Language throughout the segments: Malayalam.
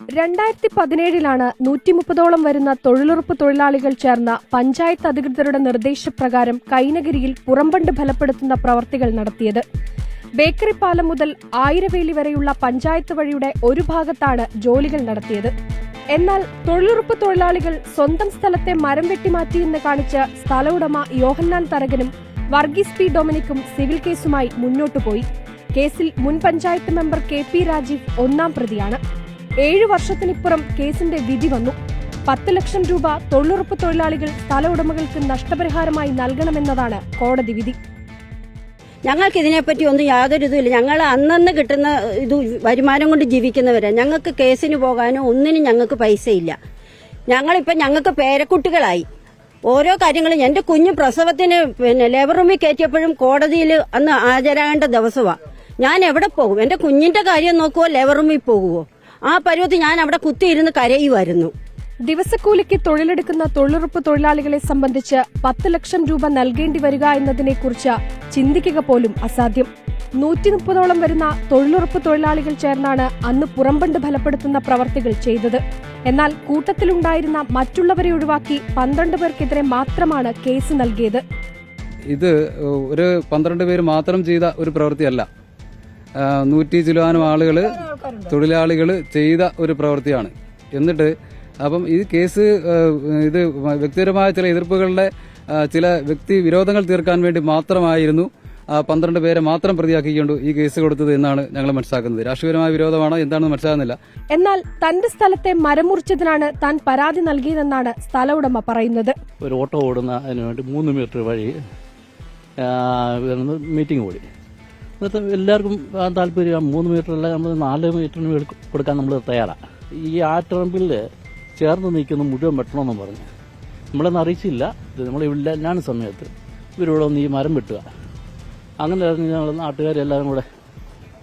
രണ്ടായിരത്തി പതിനേഴിലാണ് നൂറ്റി മുപ്പതോളം വരുന്ന തൊഴിലുറപ്പ് തൊഴിലാളികൾ ചേർന്ന പഞ്ചായത്ത് അധികൃതരുടെ നിർദ്ദേശപ്രകാരം കൈനഗിരിയിൽ പുറംപണ്ട് ഫലപ്പെടുത്തുന്ന പ്രവർത്തികൾ നടത്തിയത്. ബേക്കറി പാലം മുതൽ ആയിരവേലി വരെയുള്ള പഞ്ചായത്ത് വഴിയുടെ ഒരു ഭാഗത്താണ് ജോലികൾ നടത്തിയത്. എന്നാൽ തൊഴിലുറപ്പ് തൊഴിലാളികൾ സ്വന്തം സ്ഥലത്തെ മരം വെട്ടിമാറ്റിയെന്ന് കാണിച്ച് സ്ഥല ഉടമ യോഹന്നാൻ തരകനും വർഗീസ് പി ഡൊമിനിക്കും സിവിൽ കേസുമായി മുന്നോട്ടു പോയി കേസിൽ മുൻ panchayat member K P Rajeev ഒന്നാം പ്രതിയാണ്. ഏഴു വർഷത്തിനിപ്പുറം കേസിന്റെ വിധി വന്നു. പത്ത് ലക്ഷം രൂപ തൊഴിലുറപ്പ് തൊഴിലാളികൾ സ്ഥല ഉടമകൾക്ക് നഷ്ടപരിഹാരമായി നൽകണമെന്നതാണ് കോടതി വിധി. ഞങ്ങൾക്ക് ഇതിനെപ്പറ്റി ഒന്നും യാതൊരു ഇതുമില്ല. ഞങ്ങൾ അന്നന്ന് കിട്ടുന്ന ഇത് വരുമാനം കൊണ്ട് ജീവിക്കുന്നവരാണ് ഞങ്ങൾക്ക് കേസിന് പോകാനോ ഒന്നിനും ഞങ്ങൾക്ക് പൈസയില്ല. ഞങ്ങളിപ്പോൾ ഞങ്ങൾക്ക് പേരക്കുട്ടികളായി. ഓരോ കാര്യങ്ങളും എന്റെ കുഞ്ഞ് പ്രസവത്തിന് പിന്നെ ലേബർ റൂമിൽ കയറ്റിയപ്പോഴും കോടതിയിൽ അന്ന് ഹാജരാകേണ്ട ദിവസമാണ് ഞാൻ എവിടെ പോകും? എന്റെ കുഞ്ഞിന്റെ കാര്യം നോക്കുവോ? ലേബർ റൂമിൽ പോകുവോ? ആ പരുവത്തിൽ ഞാൻ അവിടെ കുത്തിയിരുന്ന് കരയുമായിരുന്നു ദിവസക്കൂലിക്ക് തൊഴിലെടുക്കുന്ന തൊഴിലുറപ്പ് തൊഴിലാളികളെ സംബന്ധിച്ച് പത്ത് ലക്ഷം രൂപ നൽകേണ്ടി വരിക എന്നതിനെക്കുറിച്ച് ചിന്തിക്കുക പോലും അസാധ്യം. നൂറ്റി മുപ്പതോളം വരുന്ന തൊഴിലുറപ്പ് തൊഴിലാളികൾ ചേർന്നാണ് അന്ന് പുറംബണ്ട് ഫലപ്പെടുത്തുന്ന പ്രവർത്തികൾ ചെയ്തത്. എന്നാൽ കൂട്ടത്തിലുണ്ടായിരുന്ന മറ്റുള്ളവരെ ഒഴിവാക്കി പന്ത്രണ്ട് പേർക്കെതിരെ മാത്രമാണ് കേസ് നൽകിയത്. ഇത് ഒരു പന്ത്രണ്ട് പേര് മാത്രം ചെയ്ത ഒരു പ്രവൃത്തിയല്ല. നൂറ്റി ചിലവാനും ആളുകൾ തൊഴിലാളികൾ ചെയ്ത ഒരു പ്രവൃത്തിയാണ്. എന്നിട്ട് അപ്പം ഈ കേസ് ഇത് വ്യക്തിപരമായ ചില എതിർപ്പുകളുടെ ചില വ്യക്തി വിരോധങ്ങൾ തീർക്കാൻ വേണ്ടി മാത്രമായിരുന്നു ആ പന്ത്രണ്ട് പേരെ മാത്രം പ്രതിയാക്കിക്കൊണ്ട് ഈ കേസ് കൊടുത്തത് എന്നാണ് ഞങ്ങൾ മനസ്സിലാക്കുന്നത്. രാഷ്ട്രീയപരമായ വിരോധമാണോ എന്താണെന്ന് മനസ്സിലാകുന്നില്ല. എന്നാൽ തന്റെ സ്ഥലത്തെ മരമുറിച്ചതിനാണ് താൻ പരാതി നൽകിയതെന്നാണ് സ്ഥല ഉടമ പറയുന്നത്. ഒരു ഓട്ടോ ഓടുന്ന അതിന് വേണ്ടി മൂന്ന് മീറ്റർ വഴി മീറ്റിംഗ് കൂടി എന്നിട്ട് എല്ലാവർക്കും താല്പര്യം മൂന്ന് മീറ്ററല്ല നമ്മൾ നാല് മീറ്ററിന് കൊടുക്കാൻ നമ്മൾ തയ്യാറാണ് ഈ ആറ്ററമ്പിൽ ചേർന്ന് നിൽക്കുന്ന മുഴുവൻ വെട്ടണമെന്ന് പറഞ്ഞു. നമ്മളെന്ന് അറിയിച്ചില്ല. നമ്മൾ ഇവിടെ ഞാൻ സമയത്ത് ഇവരോട് ഒന്ന് ഈ മരം വെട്ടുക. അങ്ങനെ ഞങ്ങൾ നാട്ടുകാരെല്ലാവരും കൂടെ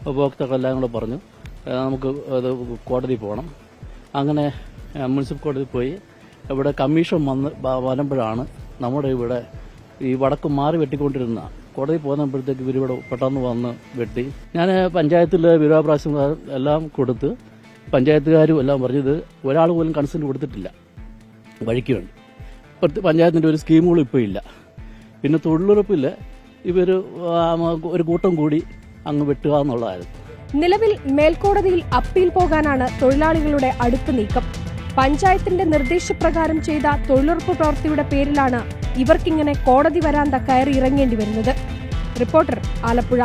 ഉപഭോക്താക്കളെല്ലാം കൂടെ പറഞ്ഞു നമുക്ക് അത് കോടതി പോകണം അങ്ങനെ മുനിസിപ്പൽ കോടതി പോയി. ഇവിടെ കമ്മീഷൻ വന്ന് വരുമ്പോഴാണ് നമ്മുടെ ഇവിടെ ഈ വടക്ക് മാറി വെട്ടിക്കൊണ്ടിരുന്ന കോടതി പോകുമ്പോഴത്തേക്ക് ഇവരിവിടെ പെട്ടെന്ന് വന്ന് വെട്ടി. ഞാൻ പഞ്ചായത്തിൽ വിരോധാപ്രാവശ്യം എല്ലാം കൊടുത്ത് പഞ്ചായത്തുകാരും എല്ലാം പറഞ്ഞത് ഒരാൾ പോലും കൺസെന്റ് കൊടുത്തിട്ടില്ല. വഴിക്ക് വേണ്ടി പഞ്ചായത്തിന്റെ ഒരു സ്കീമുകളും ഇപ്പോൾ ഇല്ല. പിന്നെ തൊഴിലുറപ്പിൽ ഇവർ ഒരു കൂട്ടം കൂടി അങ്ങ് വെട്ടുക എന്നുള്ളതായിരുന്നു. നിലവിൽ മേൽക്കോടതിയിൽ അപ്പീൽ പോകാനാണ് തൊഴിലാളികളുടെ അടുത്ത നീക്കം. പഞ്ചായത്തിന്റെ നിർദ്ദേശപ്രകാരം ചെയ്ത തൊഴിലുറപ്പ് പ്രവൃത്തിയുടെ പേരിലാണ് ഇവർക്കിങ്ങനെ കോടതി വരാന്ത കയറി ഇറങ്ങേണ്ടി വരുന്നത്. റിപ്പോർട്ടർ ആലപ്പുഴ.